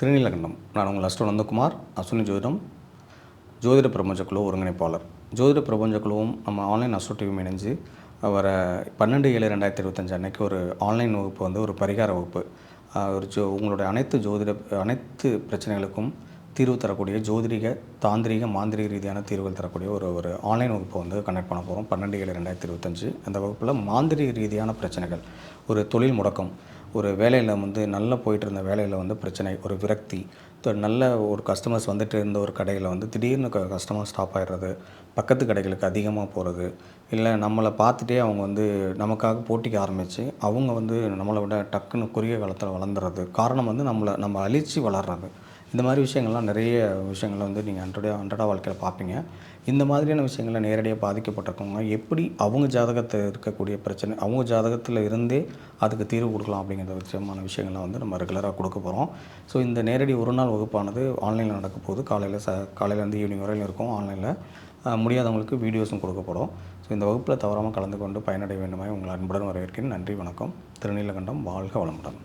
திருநீலகண்டம். நான் உங்கள் அஸ்டோ நந்தகுமார் அஸ்வினி ஜோதிடம் ஜோதிட பிரபஞ்ச குழு ஒருங்கிணைப்பாளர். ஜோதிட பிரபஞ்ச குழுவும் நம்ம ஆன்லைன் அஸ்ட்ரோ டிவியும் இணைஞ்சு வர பன்னெண்டு ஏழு ரெண்டாயிரத்தி இருபத்தஞ்சு அன்னைக்கு ஒரு ஆன்லைன் வகுப்பு வந்து ஒரு பரிகார வகுப்பு. ஒரு ஜோ உங்களுடைய அனைத்து ஜோதிட அனைத்து பிரச்சனைகளுக்கும் தீர்வு தரக்கூடிய ஜோதிடிக தாந்திரிக மாந்திரிக ரீதியான தீர்வுகள் தரக்கூடிய ஒரு ஒரு ஆன்லைன் வகுப்பை வந்து கனெக்ட் பண்ண போகிறோம் பன்னெண்டு ஏழு ரெண்டாயிரத்தி இருபத்தஞ்சு. அந்த வகுப்பில் மாந்திரிக ரீதியான பிரச்சனைகள். ஒரு தொழில் முடக்கம். ஒரு வேலையில் வந்து நல்லா போயிட்டு இருந்த வேலையில் வந்து பிரச்சனை ஒரு விரக்தி. நல்ல ஒரு கஸ்டமர்ஸ் வந்துட்டு இருந்த ஒரு கடையில் வந்து திடீர்னு கஸ்டமர் ஸ்டாப் ஆகிடுறது பக்கத்து கடைகளுக்கு அதிகமாக போகிறது இல்லை நம்மளை பார்த்துட்டே அவங்க வந்து நமக்காக போட்டிக்க ஆரம்பித்து அவங்க வந்து நம்மளை விட டக்குன்னு குறுகிய காலத்தில் வளர்ந்துறது காரணம் வந்து நம்மளை நம்ம அழிச்சு வளர்றது. இந்த மாதிரி விஷயங்கள்லாம் நிறைய விஷயங்களை வந்து நீங்கள் அன்றாட அன்றாட வாழ்க்கையில் பார்ப்பீங்க. இந்த மாதிரியான விஷயங்களை நேரடியாக பாதிக்கப்பட்டிருக்கவங்க எப்படி அவங்க ஜாதகத்தில் இருக்கக்கூடிய பிரச்சனை அவங்க ஜாதகத்தில் இருந்தே அதுக்கு தீர்வு கொடுக்கலாம் அப்படிங்கிற விஷயமான விஷயங்களை வந்து நம்ம ரெகுலராக கொடுக்க போகிறோம் ஸோ இந்த நேரடி ஒரு நாள் வகுப்பானது ஆன்லைனில் நடக்க போகுது. காலையில் ச காலையிலேருந்து ஈவினிங் வரையிலும் இருக்கும். ஆன்லைனில் முடியாதவங்களுக்கு வீடியோஸும் கொடுக்கப்படும் ஸோ இந்த வகுப்பில் தவறாமல் கலந்து கொண்டு பயனடைய வேண்டுமாய் உங்களை அன்புடன் வரவேற்கிறேன். நன்றி வணக்கம். திருநீலகண்டம் வாழ்க வளமுடன்.